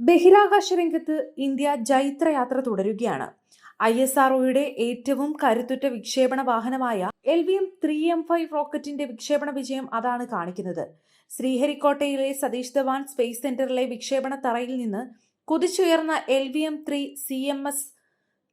ബഹിരാകാശ രംഗത്ത് ഇന്ത്യ ജൈത്രയാത്ര തുടരുകയാണ്. ഐ എസ് ആർഒയുടെ ഏറ്റവും കരുത്തുറ്റ വിക്ഷേപണ വാഹനമായ L V M three M five റോക്കറ്റിന്റെ വിക്ഷേപണ വിജയം അതാണ് കാണിക്കുന്നത്. ശ്രീഹരിക്കോട്ടയിലെ സതീഷ് ധവാൻ സ്പേസ് സെന്ററിലെ വിക്ഷേപണ തറയിൽ നിന്ന് കുതിച്ചുയർന്ന L V M three C M S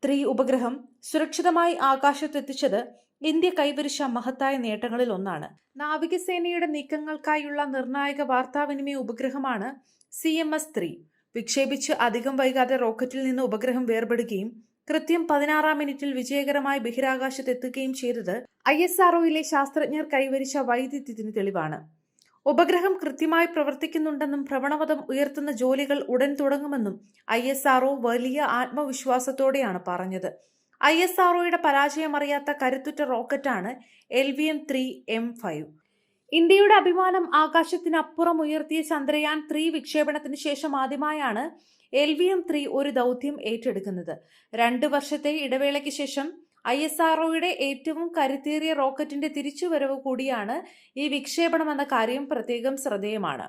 three ഉപഗ്രഹം സുരക്ഷിതമായി ആകാശത്തെത്തിച്ചത് ഇന്ത്യ കൈവരിച്ച മഹത്തായ നേട്ടങ്ങളിൽ ഒന്നാണ്. നാവികസേനയുടെ നീക്കങ്ങൾക്കായുള്ള നിർണായക വാർത്താവിനിമയ ഉപഗ്രഹമാണ് സി എം എസ് ത്രീ. വിക്ഷേപിച്ച് അധികം വൈകാതെ റോക്കറ്റിൽ നിന്ന് ഉപഗ്രഹം വേർപെടുകയും കൃത്യം പതിനാറാം മിനിറ്റിൽ വിജയകരമായി ബഹിരാകാശത്തെത്തുകയും ചെയ്തത് ഐ എസ് ആർഒയിലെ ശാസ്ത്രജ്ഞർ കൈവരിച്ച വൈദ്യുതിന് തെളിവാണ്. ഉപഗ്രഹം കൃത്യമായി പ്രവർത്തിക്കുന്നുണ്ടെന്നും ഭ്രമണപഥം ഉയർത്തുന്ന ജോലികൾ ഉടൻ തുടങ്ങുമെന്നും ഐ എസ് ആർഒ വലിയ ആത്മവിശ്വാസത്തോടെയാണ് പറഞ്ഞത്. ഐ എസ് ആർഒയുടെ പരാജയമറിയാത്ത കരുത്തുറ്റ റോക്കറ്റാണ് L V M three M five. ഇന്ത്യയുടെ അഭിമാനം ആകാശത്തിനപ്പുറം ഉയർത്തിയ ചന്ദ്രയാൻ ത്രീ വിക്ഷേപണത്തിന് ശേഷം ആദ്യമായാണ് എൽ വി എം ത്രീ ഒരു ദൗത്യം ഏറ്റെടുക്കുന്നത്. രണ്ട് വർഷത്തെ ഇടവേളയ്ക്ക് ശേഷം ഐ എസ് ആർഒയുടെ ഏറ്റവും കരുത്തേറിയ റോക്കറ്റിന്റെ തിരിച്ചുവരവ് കൂടിയാണ് ഈ വിക്ഷേപണം എന്ന കാര്യം പ്രത്യേകം ശ്രദ്ധേയമാണ്.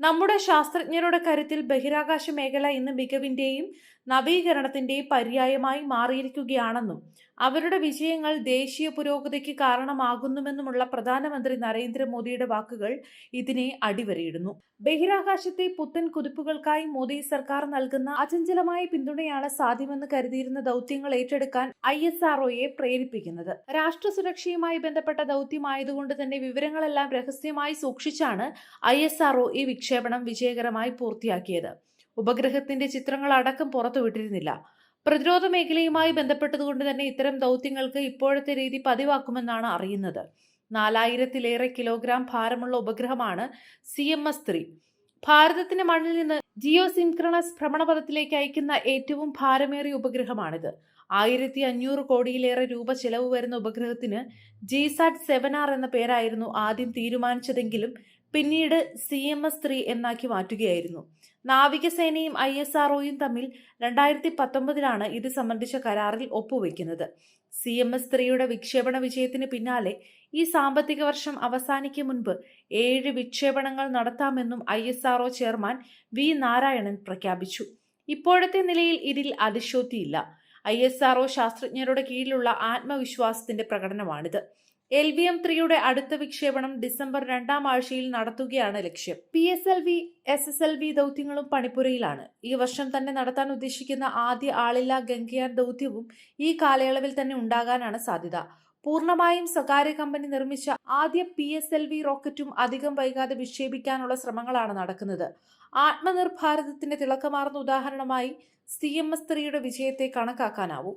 നമ്മുടെ ശാസ്ത്രജ്ഞരുടെ കരുത്തിൽ ബഹിരാകാശ മേഖല ഇന്ന് മികവിന്റെയും നവീകരണത്തിന്റെയും പര്യായമായി മാറിയിരിക്കുകയാണെന്നും അവരുടെ വിജയങ്ങൾ ദേശീയ പുരോഗതിക്ക് കാരണമാകുന്നുവെന്നുമുള്ള പ്രധാനമന്ത്രി നരേന്ദ്രമോദിയുടെ വാക്കുകൾ ഇതിനെ അടിവരയിടുന്നു. ബഹിരാകാശത്തെ പുത്തൻ കുതിപ്പുകൾക്കായി മോദി സർക്കാർ നൽകുന്ന അചഞ്ചലമായ പിന്തുണയാണ് സാധ്യമെന്ന് കരുതിയിരുന്ന ദൗത്യങ്ങൾ ഏറ്റെടുക്കാൻ ഐ എസ് ആർഒയെ പ്രേരിപ്പിക്കുന്നത്. രാഷ്ട്ര സുരക്ഷയുമായി ബന്ധപ്പെട്ട ദൗത്യമായതുകൊണ്ട് തന്നെ വിവരങ്ങളെല്ലാം രഹസ്യമായി സൂക്ഷിച്ചാണ് ഐ എസ് ആർഒ ഈ വിക്ഷേപണം വിജയകരമായി പൂർത്തിയാക്കിയത്. ഉപഗ്രഹത്തിന്റെ ചിത്രങ്ങൾ അടക്കം പുറത്തുവിട്ടിരുന്നില്ല പ്രതിരോധ മേഖലയുമായി ബന്ധപ്പെട്ടതുകൊണ്ട് തന്നെ ഇത്തരം ദൗത്യങ്ങൾക്ക് ഇപ്പോഴത്തെ രീതി പതിവാക്കുമെന്നാണ് അറിയുന്നത്. നാലായിരത്തിലേറെ കിലോഗ്രാം ഭാരമുള്ള ഉപഗ്രഹമാണ് സി എം എസ് ത്രീ. ഭാരതത്തിന്റെ മണ്ണിൽ നിന്ന് ജിയോ സിൻക്രണസ് ഭ്രമണപഥത്തിലേക്ക് അയക്കുന്ന ഏറ്റവും ഭാരമേറിയ ഉപഗ്രഹമാണിത്. ആയിരത്തി അഞ്ഞൂറ് കോടിയിലേറെ രൂപ ചെലവ് വരുന്ന ഉപഗ്രഹത്തിന് ജിസാറ്റ് സെവൻ ആർ എന്ന പേരായിരുന്നു ആദ്യം തീരുമാനിച്ചതെങ്കിലും പിന്നീട് സി എം എസ് ത്രീ എന്നാക്കി മാറ്റുകയായിരുന്നു. നാവികസേനയും ഐ എസ് ആർഒയും തമ്മിൽ രണ്ടായിരത്തി പത്തൊമ്പതിലാണ് ഇത് സംബന്ധിച്ച കരാറിൽ ഒപ്പുവെക്കുന്നത്. സി എം എസ് ത്രീയുടെ വിക്ഷേപണ വിജയത്തിന് പിന്നാലെ ഈ സാമ്പത്തിക വർഷം അവസാനിക്കും മുൻപ് ഏഴ് വിക്ഷേപണങ്ങൾ നടത്താമെന്നും I S R O chairman V Narayanan പ്രഖ്യാപിച്ചു. ഇപ്പോഴത്തെ നിലയിൽ ഇതിൽ അതിശോക്തിയില്ല ഐ എസ് ആർഒ ശാസ്ത്രജ്ഞരുടെ കീഴിലുള്ള ആത്മവിശ്വാസത്തിന്റെ പ്രകടനമാണിത്. എൽ വി എം ത്രീയുടെ അടുത്ത വിക്ഷേപണം ഡിസംബർ രണ്ടാം ആഴ്ചയിൽ നടത്തുകയാണ് ലക്ഷ്യം. P S L V S S L V ദൗത്യങ്ങളും പണിപ്പുരയിലാണ്. ഈ വർഷം തന്നെ നടത്താൻ ഉദ്ദേശിക്കുന്ന ആദ്യ ആളില്ലാ ഗംഗയാൻ ദൗത്യവും ഈ കാലയളവിൽ തന്നെ ഉണ്ടാകാനാണ് സാധ്യത. പൂർണമായും സ്വകാര്യ കമ്പനി നിർമ്മിച്ച ആദ്യ പി എസ് എൽ വി റോക്കറ്റും അധികം വൈകാതെ വിക്ഷേപിക്കാനുള്ള ശ്രമങ്ങളാണ് നടക്കുന്നത്. ആത്മനിർഭാരതത്തിന്റെ തിളക്കമാർന്ന ഉദാഹരണമായി സി എം എസ് ത്രീയുടെ വിജയത്തെ കണക്കാക്കാനാവും.